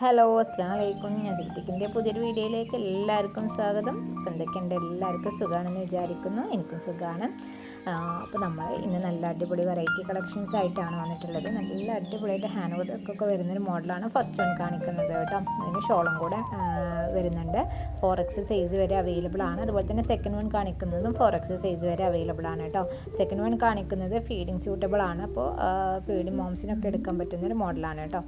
Hello അസ്സാം വലൈക്കും ഞാൻ സിദ്ദിഖിന്റെ പുതിയൊരു വീഡിയോയിലേക്ക് എല്ലാവർക്കും സ്വാഗതം. അപ്പോൾ എന്തൊക്കെയുണ്ട്? എല്ലാവർക്കും സുഖമാണെന്ന് വിചാരിക്കുന്നു. എനിക്കും സുഖമാണ് അപ്പോൾ നമ്മൾ ഇന്ന് നല്ല അടിപൊളി വെറൈറ്റി കളക്ഷൻസ് ആയിട്ടാണ് വന്നിട്ടുള്ളത്. നല്ല അടിപൊളിയായിട്ട് ഹാൻഡ് വർക്കൊക്കെ വരുന്നൊരു മോഡലാണ് ഫസ്റ്റ് വൺ കാണിക്കുന്നത് കേട്ടോ. അതിന് ഷോളും കൂടെ വരുന്നുണ്ട്. ഫോർ എക്സ് സൈസ് വരെ അവൈലബിൾ ആണ്. അതുപോലെ തന്നെ സെക്കൻഡ് വൺ കാണിക്കുന്നതും ഫോർ എക്സ് സൈസ് വരെ അവൈലബിൾ ആണ് കേട്ടോ. സെക്കൻഡ് വൺ കാണിക്കുന്നത് ഫീഡിങ് സ്യൂട്ടബിൾ ആണ്. അപ്പോൾ ഫീഡിങ് മോംസിനൊക്കെ എടുക്കാൻ പറ്റുന്നൊരു മോഡലാണ് കേട്ടോ.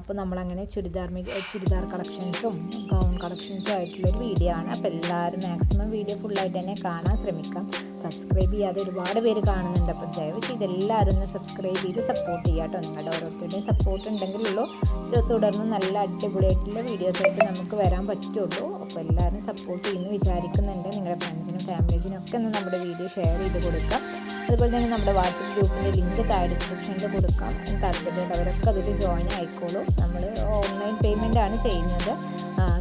അപ്പോൾ നമ്മളങ്ങനെ ചുരിദാർ ചുരിദാർ കളക്ഷൻസും ഗൗൺ കളക്ഷൻസും ആയിട്ടുള്ളൊരു വീഡിയോ ആണ്. അപ്പോൾ എല്ലാവരും മാക്സിമം വീഡിയോ ഫുള്ളായിട്ട് തന്നെ കാണാൻ ശ്രമിക്കാം. സബ്സ്ക്രൈബ് ചെയ്യാതെ ഒരുപാട് പേര് കാണുന്നുണ്ട്. അപ്പോൾ ദയവ് ചെയ്ത് എല്ലാവരും ഒന്ന് സബ്സ്ക്രൈബ് ചെയ്ത് സപ്പോർട്ട് ചെയ്യുക കേട്ടോ. നിങ്ങളുടെ ഓരോരുത്തരുടെയും സപ്പോർട്ട് ഉണ്ടെങ്കിലുള്ളൂ ഇത് തുടർന്ന് നല്ല അടിപൊളിയായിട്ടുള്ള വീഡിയോസ് ആയിട്ട് നമുക്ക് വരാൻ പറ്റുള്ളൂ. അപ്പോൾ എല്ലാവരും സപ്പോർട്ട് ചെയ്യുന്നു വിചാരിക്കുന്നുണ്ട് നിങ്ങളുടെ ഫ്രണ്ട്സിനും ഫാമിലീസിനും ഒക്കെ ഒന്ന് നമ്മുടെ വീഡിയോ ഷെയർ ചെയ്ത് കൊടുക്കാം. അതുപോലെ തന്നെ നമ്മുടെ വാട്സപ്പ് ഗ്രൂപ്പിന്റെ ലിങ്ക് താഴെ ഡിസ്ക്രിപ്ഷനിൽ കൊടുക്കാം. അതിന് താല്പര്യമുള്ളവരൊക്കെ അതിൽ ജോയിൻ ആയിക്കോളൂ. നമ്മൾ ഓൺലൈൻ പേയ്മെന്റ് ആണ് ചെയ്യുന്നത്.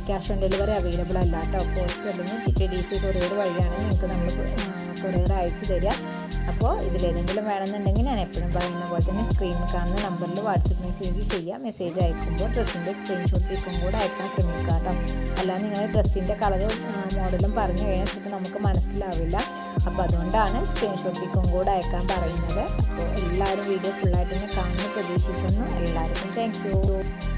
ക്യാഷ് ഓൺ ഡെലിവറി അവൈലബിൾ അല്ല കേട്ടോ. പോസ്റ്റ് അല്ലെങ്കിൽ ടി ഡി സി കൊറിയർ വഴിയാണ് നിങ്ങൾക്ക് നമ്മൾ കൊറിയർ അയച്ചു തരിക. അപ്പോൾ ഇതിലേതെങ്കിലും വേണമെന്നുണ്ടെങ്കിൽ ഞാൻ എപ്പോഴും പറയുന്ന പോലെ തന്നെ സ്ക്രീനിൽ കാണുന്ന നമ്പറിൽ വാട്സപ്പ് മെസ്സേജ് ചെയ്യുക മെസ്സേജ് അയക്കുമ്പോൾ ഡ്രസ്സിന്റെ സ്ക്രീൻഷോട്ട് ഇപ്പം കൂടെ അയക്കാൻ ശ്രമിക്കുക കേട്ടോ. അല്ലാതെ നിങ്ങൾ ഡ്രസ്സിന്റെ കളറും മോഡലും പറഞ്ഞു കഴിഞ്ഞാൽ നമുക്ക് മനസ്സിലാവില്ല. അപ്പോൾ അതുകൊണ്ടാണ് സ്ക്രീൻഷോട്ടിക്കും കൂടെ അയക്കാൻ പറയുന്നത്. അപ്പോൾ എല്ലാവരും വീഡിയോ ഫുള്ളായിട്ട് തന്നെ കാണുന്നു പ്രതീക്ഷിക്കുന്നു. എല്ലാവർക്കും താങ്ക്